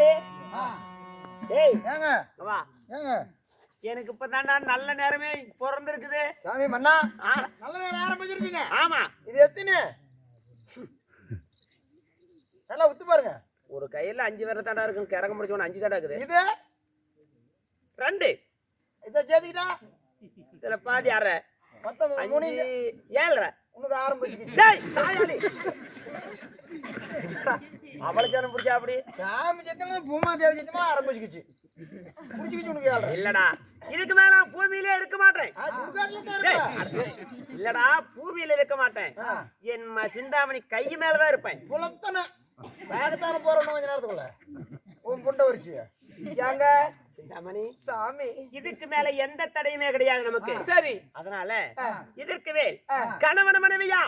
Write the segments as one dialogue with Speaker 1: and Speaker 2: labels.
Speaker 1: சிந்தாமணி ஏய்
Speaker 2: ஏங்க.
Speaker 1: வா
Speaker 2: ஏங்க.
Speaker 1: எனக்கு இப்பதான்டா நல்ல நேரமே பிறந்திருக்குது.
Speaker 2: சாமி மன்னா. நல்ல நேரம் ஆரம்பிச்சிருச்சுங்க.
Speaker 1: ஆமா.
Speaker 2: இது எத்தனை? நல்லா உத்து பாருங்க.
Speaker 1: ஒரு கையில அஞ்சு பேர் தாண்டா இருக்கும் கிறங்க முடிச்சவன அஞ்சு தாண்டா இருக்குது.
Speaker 2: இது?
Speaker 1: ரெண்டு.
Speaker 2: இதை சேர்த்துக்கிட்டா?
Speaker 1: இதுல பாதி அரை.
Speaker 2: மொத்தம் மூணு
Speaker 1: ஏழரை.
Speaker 2: உனக்கு
Speaker 1: டேய் தாயாளி. அவளை ஜனம் பிடிச்சா அப்படி
Speaker 2: சாமி சத்தமா பூமா தேவி சத்தமா ஆரம்பிச்சுக்கிச்சு பிடிச்சிக்கிச்சு உனக்கு
Speaker 1: இல்லடா இதுக்கு மேல நான் பூமியிலே இருக்க மாட்டேன். இல்லடா பூமியில இருக்க மாட்டேன். என் சிந்தாமணி கை மேலதான் இருப்பேன்.
Speaker 2: குலத்தனை வேகத்தான போறோம் கொஞ்ச நேரத்துக்குள்ள. உன் புண்டை வரிச்சு
Speaker 1: ஏங்க
Speaker 2: சாமி.
Speaker 1: இதுக்கு மேல எந்த தடையுமே கிடையாது நமக்கு.
Speaker 2: சரி.
Speaker 1: அதனால இதற்கு மேல் கணவன் மனைவியா?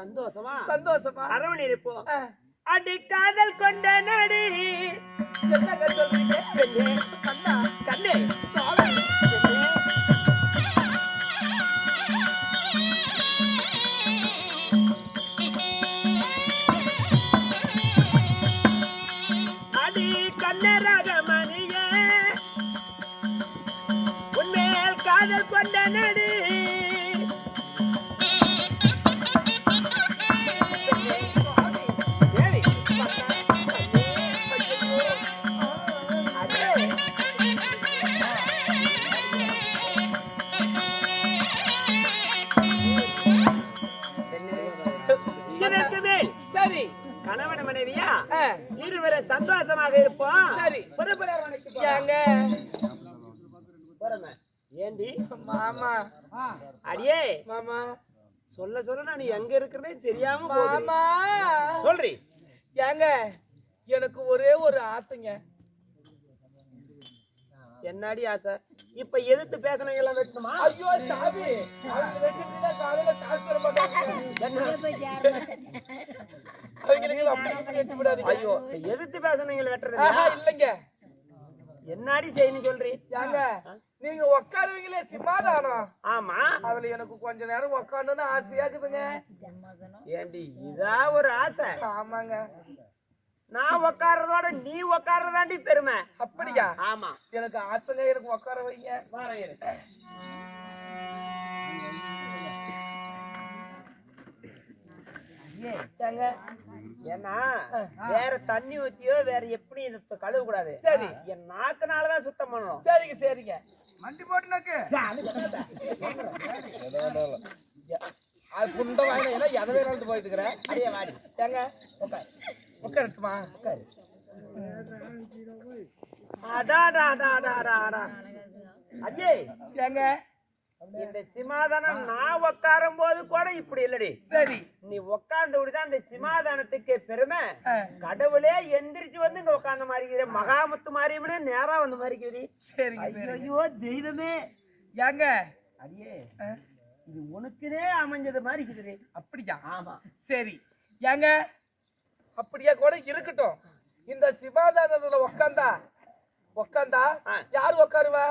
Speaker 1: சந்தோஷமா?
Speaker 2: சந்தோஷமா?
Speaker 1: அரவணை இருப்போம். அடி காதல் கொண்ட நடி. கண்ணே கொண்ட நடி. கணவன் மனைவியா? இருவரும் சந்தோஷமாக இருப்போம்.
Speaker 2: சரி.
Speaker 1: ஏண்டி?
Speaker 2: மாமா.
Speaker 1: அடியே.
Speaker 2: மாமா.
Speaker 1: சொல்ல சொல்ல நான் எங்க இருக்கிறதே தெரியாம.
Speaker 2: மாமா.
Speaker 1: சொல்றி.
Speaker 2: ஏங்க எனக்கு ஒரே ஒரு ஆசைங்க.
Speaker 1: என்னடி ஆசை? இப்ப எதிர்த்து பேசணும் எல்லாம் வெட்டணுமா
Speaker 2: ஐயோ சாமி. அவங்க வெட்டிட்டு காலையில காசு தர மாட்டாங்க.
Speaker 1: ஐயோ எதிர்த்து பேசணும் வெட்டுறது
Speaker 2: இல்லைங்க.
Speaker 1: என்னடி செய்யணும் சொல்றி?
Speaker 2: ஏங்க நீங்க உட்காருவீங்களே சிமாதானம்
Speaker 1: ஆமா.
Speaker 2: அதுல எனக்கு கொஞ்ச நேரம் உட்காந்துன்னு ஆசையா இருக்குதுங்க
Speaker 1: ஏண்டி இதா ஒரு ஆசை.
Speaker 2: ஆமாங்க.
Speaker 1: நான் உட்கார்றதோட நீ உட்கார்றதாண்டி பெருமை.
Speaker 2: அப்படியா?
Speaker 1: ஆமா.
Speaker 2: எனக்கு ஆசைங்க எனக்கு உட்கார வைங்க
Speaker 1: ஏன்னா வேற தண்ணி ஊத்தியோ வேற எப்படி கழுவ கூடாது
Speaker 2: சரி.
Speaker 1: என் நாக்குனாலதான் சுத்தம் பண்ணணும்.
Speaker 2: சரிங்க சரிங்க. மண்டி போட்டு நக்கு. அது எதை வேணாலும் போயிட்டு இருக்கிறேன்.
Speaker 1: அடியே வாடி.
Speaker 2: ஏங்க உட்கார் உட்காரட்டுமா உட்காரு.
Speaker 1: அடா டா டா டா டா டா அஜே
Speaker 2: ஏங்க
Speaker 1: இந்த சிமாதானம் நான் உட்காரும் போது கூட இப்படி இல்லடி.
Speaker 2: சரி.
Speaker 1: நீ உட்கார்ந்து விடுதான் இந்த சிமாதானத்துக்கு பெருமை. கடவுளே எந்திரிச்சு வந்து இங்க உட்கார்ந்த மாதிரி. மகாமுத்து மாதிரி நேரா வந்த மாதிரி
Speaker 2: சரிங்க
Speaker 1: ஐயோ தெய்வமே.
Speaker 2: ஏங்க
Speaker 1: அடியே
Speaker 2: ஆ,
Speaker 1: இது உனக்குனே அமைஞ்சது மாதிரி இருக்குது
Speaker 2: அப்படியா?
Speaker 1: ஆமா.
Speaker 2: சரி. ஏங்க அப்படியே கூட இருக்கட்டும். இந்த சிவாதானத்துல உக்காந்தா உக்காந்தா. யார் உட்காருவா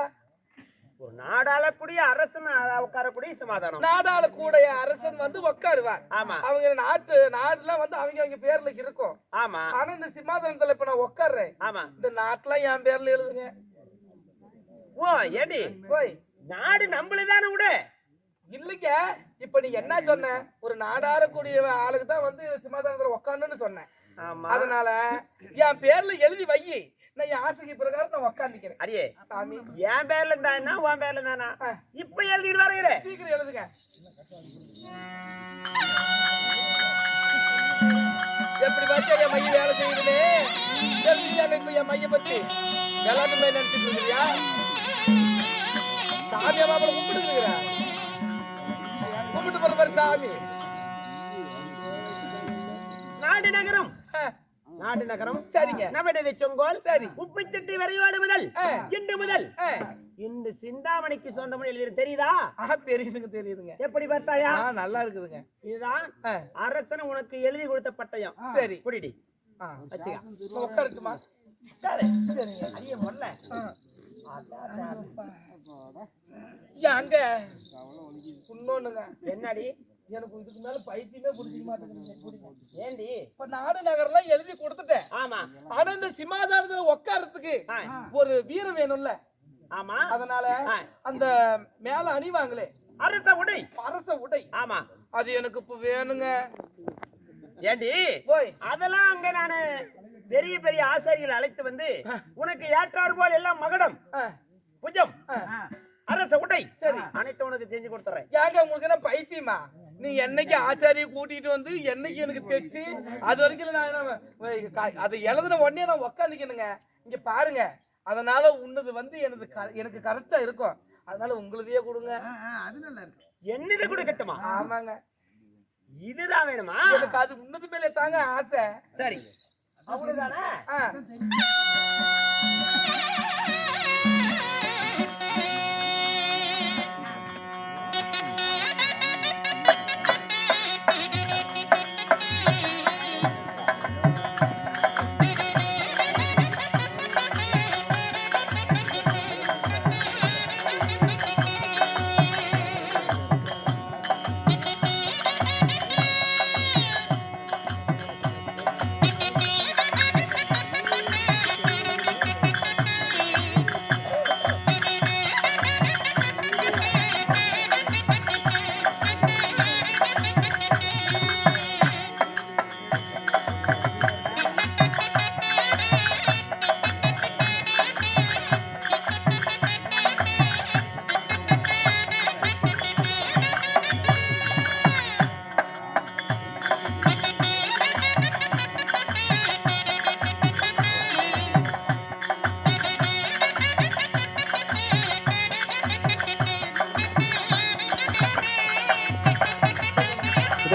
Speaker 1: ஒரு நாடாளக்கூடிய அரசன் உட்காரக்கூடிய சமாதானம்
Speaker 2: நாடாள கூடைய அரசன் வந்து உட்காருவார்
Speaker 1: ஆமா.
Speaker 2: அவங்க நாட்டு நாடுலாம் வந்து அவங்க அவங்க பேர்ல இருக்கும்.
Speaker 1: ஆமா.
Speaker 2: ஆனா இந்த சிம்மாசனத்துல இப்ப நான் உட்கார்றேன்
Speaker 1: ஆமா.
Speaker 2: இந்த நாட்டுலாம் என் பேர்ல எழுதுங்க.
Speaker 1: ஓ ஏடி
Speaker 2: போய்
Speaker 1: நாடு நம்மளுதானே விடு.
Speaker 2: இல்லைங்க. இப்ப நீ என்ன சொன்ன? ஒரு நாடாரக்கூடிய ஆளுக்கு தான் வந்து சிம்மாசனத்துல உட்காந்துன்னு சொன்னேன் அதனால என் பேர்ல எழுதி வை. நான் என் ஆசைக்கு பிரகாரம் நான் உட்காந்துக்கிறேன்
Speaker 1: அடியே
Speaker 2: சாமி.
Speaker 1: என் பேர்ல இருந்தா உன் பேர்ல தானா. இப்ப எழுதிட்டு
Speaker 2: சீக்கிரம் எழுதுங்க. எப்படி பார்த்தா என் மைய வேலை தெரிஞ்சுச்சா இப்ப என் மைய பத்தி. விளாட்டு மைய நினைச்சிட்டு இருக்கிறியா? மாப்பிள கும்பிட்டு இருக்கிற. கும்பிட்டு போற மாதிரி சாமி.
Speaker 1: நாடு நகரம். நாடு நகரம்.
Speaker 2: சரிங்க.
Speaker 1: நவடதை சொங்கோல்
Speaker 2: சரி.
Speaker 1: உப்பை திட்டி வரைவாடு முதல். இன்று முதல். இந்த சிந்தாமணிக்கு சொந்தமணி எழுதி தெரியுதா?
Speaker 2: தெரியுதுங்க தெரியுதுங்க.
Speaker 1: எப்படி பார்த்தாயா?
Speaker 2: நல்லா இருக்குதுங்க.
Speaker 1: இதுதான் அரசன் உனக்கு எழுதி கொடுத்த பட்டயம்.
Speaker 2: சரி
Speaker 1: புடிடி.
Speaker 2: சரிங்க
Speaker 1: என்னடி?
Speaker 2: எனக்கு இதுக்கு மேல பைத்தியமே புடிச்சிக்க மாட்டேங்குதுங்க புடிங்க.
Speaker 1: ஏண்டி?
Speaker 2: இப்ப நாடு நகர்லாம் எழுதி கொடுத்துட்டேன்.
Speaker 1: ஆமா.
Speaker 2: ஆனா இந்த சிம்மாதானத்துல உட்கார்றதுக்கு
Speaker 1: ஆ,
Speaker 2: ஒரு வீரம் வேணும்ல.
Speaker 1: ஆமா.
Speaker 2: அதனால. அந்த மேல அணிவாங்களே.
Speaker 1: அரச உடை.
Speaker 2: அரச உடை.
Speaker 1: ஆமா.
Speaker 2: அது எனக்கு இப்ப வேணுங்க.
Speaker 1: ஏண்டி?
Speaker 2: போய்.
Speaker 1: அதெல்லாம் அங்க நானு பெரிய பெரிய ஆசாரிகளை அழைத்து வந்து உனக்கு ஏற்றாறு போல் எல்லாம் மகடம். புஜம். அரச உடை.
Speaker 2: சரி.
Speaker 1: அனைத்து உனக்கு செஞ்சு கொடுத்துறேன்.
Speaker 2: ஏங்க உங்களுக்கு என்ன பைத்தியமா? நீ என்னைக்கு ஆச்சாரிய கூட்டிட்டு வந்து என்னைக்கு எனக்கு தைச்சு? அது வரைக்கும் நான் என்ன, அது எழுதுன உடனே நான் உக்காந்துக்கணுங்க. இங்க பாருங்க. அதனால உன்னது வந்து எனது க- எனக்கு கரெக்டா இருக்கும். அதனால உங்களுதையே கொடுங்க.
Speaker 1: என்னது கொடுக்கட்டுமா
Speaker 2: ஆமாங்க.
Speaker 1: இதுதான் வேணுமா?
Speaker 2: எனக்கு அது உன்னது மேலே தாங்க ஆசை.
Speaker 1: சரி. அவ்வளவுதானே?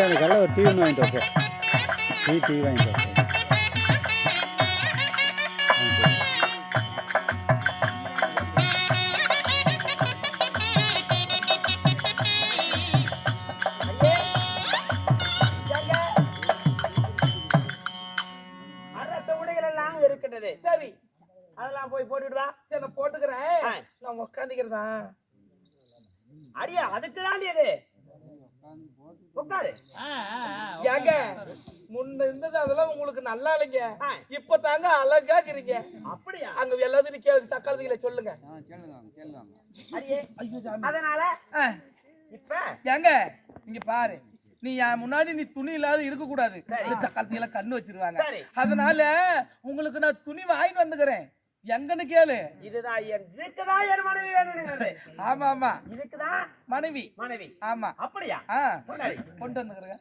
Speaker 3: இதே அந்த கல்ல ஒரு டிவி ஒன்று வாங்கிட்டு வைப்போம் டிவி டிவி வாங்கிட்டு
Speaker 1: எல்லாம் இருக்கின்றது.
Speaker 2: சரி.
Speaker 1: அதெல்லாம் போய் போட்டுட்டு வா
Speaker 2: சரி நான் போட்டுக்கிறேன். நான் உக்காந்துக்கிறதா
Speaker 1: அடியா அதுக்கு தான் இது? உட்காரு.
Speaker 2: ஏங்க முன்ன இருந்தது அதெல்லாம் உங்களுக்கு நல்லா இல்லைங்க. இப்ப தாங்க அழகா இருக்கிறீங்க
Speaker 1: அப்படியா?
Speaker 2: அங்க எல்லாத்தையும் கேள்வி தக்காளத்துல சொல்லுங்க.
Speaker 1: அடியே அதனால. இப்ப
Speaker 2: ஏங்க இங்க பாரு. நீ என் முன்னாடி நீ துணி இல்லாத இருக்க கூடாது கண்ணு வச்சிருவாங்க.
Speaker 1: சரி.
Speaker 2: அதனால உங்களுக்கு நான் துணி வாங்கிட்டு வந்துக்கிறேன். எங்கன்னு கேளு.
Speaker 1: இதுதான் என் இதுக்குதான் என் மனைவி வேணுங்கிறது
Speaker 2: ஆமா ஆமா.
Speaker 1: இதுக்குதான்
Speaker 2: மனைவி.
Speaker 1: மனைவி.
Speaker 2: ஆமா.
Speaker 1: அப்படியா? கொண்டாடி.
Speaker 2: கொண்டு வந்துக்கிறேங்க.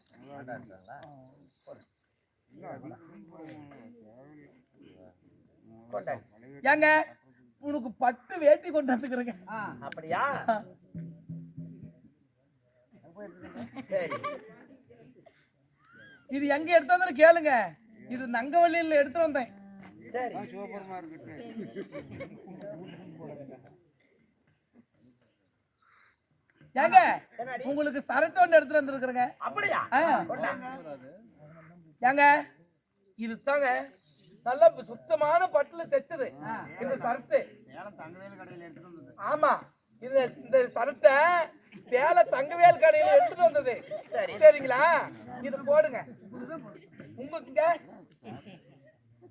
Speaker 1: கொண்டாடி.
Speaker 2: ஏங்க உனக்கு பட்டு வேட்டி கொண்டு வந்துக்கிறேங்க.
Speaker 1: அப்படியா? சரி.
Speaker 2: இது எங்க எடுத்து வந்து கேளுங்க. இது நங்கவள்ளியில எடுத்து வந்தேன்.
Speaker 1: சரி.
Speaker 2: ஏங்க? உங்களுக்கு சரட்டு ஒன்று எடுத்துட்டு வந்திருக்கிறேங்க.
Speaker 1: அப்படியா.
Speaker 2: ஏங்க இது தாங்க நல்ல சுத்தமான பட்டுல தைச்சது. இந்த சரட்டு. ஆமா இந்த இந்த சரட்டை சேல தங்கவேல் கடையில எடுத்துட்டு வந்தது.
Speaker 1: சரி.
Speaker 2: சரிங்களா? இது போடுங்க. உங்களுக்கு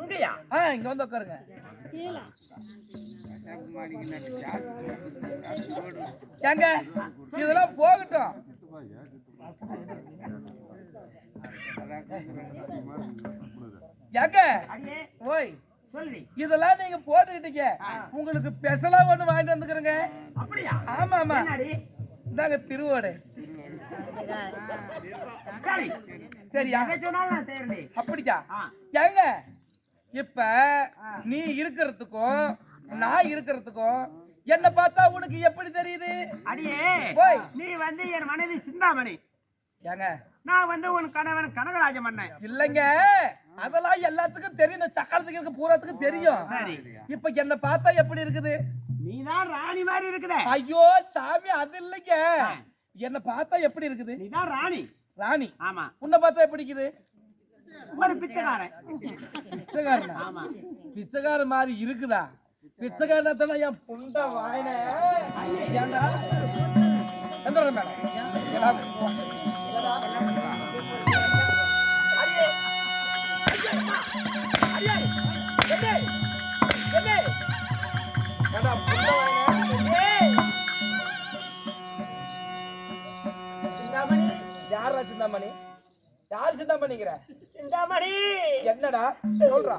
Speaker 1: இங்கயா?
Speaker 2: ஆ இங்க வந்து உட்காருங்க ஏங்க இதெல்லாம் போகட்டும். ஏங்க ஓய்
Speaker 1: சொல்லி.
Speaker 2: இதெல்லாம் நீங்க போட்டுக்கிட்டீங்க. உங்களுக்கு ஸ்பெஷலா ஒண்ணு வாங்கிட்டு வந்துக்கிறேங்க.
Speaker 1: அப்படியா?
Speaker 2: ஆமா ஆமா. இந்தாங்க திருவோடு.
Speaker 1: சரி.
Speaker 2: சரியா? அப்படியா. ஏங்க இப்ப நீ இருக்கிறதுக்கும் நான் இருக்கிறதுக்கும் என்ன பார்த்தா உனக்கு எப்படி தெரியுது?
Speaker 1: அடியே
Speaker 2: ஓய்.
Speaker 1: நீ வந்து என் மனைவி சிந்தாமணி.
Speaker 2: ஏங்க?
Speaker 1: நான் வந்து உன் கணவன் கனகராஜ மன்னன்
Speaker 2: இல்லைங்க. அதெல்லாம் எல்லாத்துக்கும் தெரியும். சக்கரத்துக்கு இருக்க பூராத்துக்கும் தெரியும்.
Speaker 1: சரி.
Speaker 2: இப்ப என்ன பார்த்தா எப்படி இருக்குது?
Speaker 1: நீதான் ராணி மாதிரி இருக்குதே.
Speaker 2: ஐயோ சாமி அது இல்லைங்க. என்ன பார்த்தா எப்படி இருக்குது?
Speaker 1: நீதான் ராணி.
Speaker 2: ராணி.
Speaker 1: ஆமா.
Speaker 2: உன்னை பார்த்தா எப்படி இருக்குது?
Speaker 1: ஒரு பிச்சைக்காரன்
Speaker 2: பிச்சைக்காரனா
Speaker 1: ஆமா
Speaker 2: பிச்சைக்காரன் மாதிரி இருக்குதா பிச்சைக்காரனா என் புண்ட வாயின ஏண்டா எந்திரா மேடம்
Speaker 1: அடியே. அடியே. அடியே. என்னே? என்னே?
Speaker 2: ஏண்டா புண்ட வாயின
Speaker 1: ஏய். சிந்தாமணி
Speaker 2: யாரா சிந்தாமணி யார் சிந்தாமணிங்கிற?
Speaker 1: சிந்தாமணி.
Speaker 2: என்னடா? சொல்றா.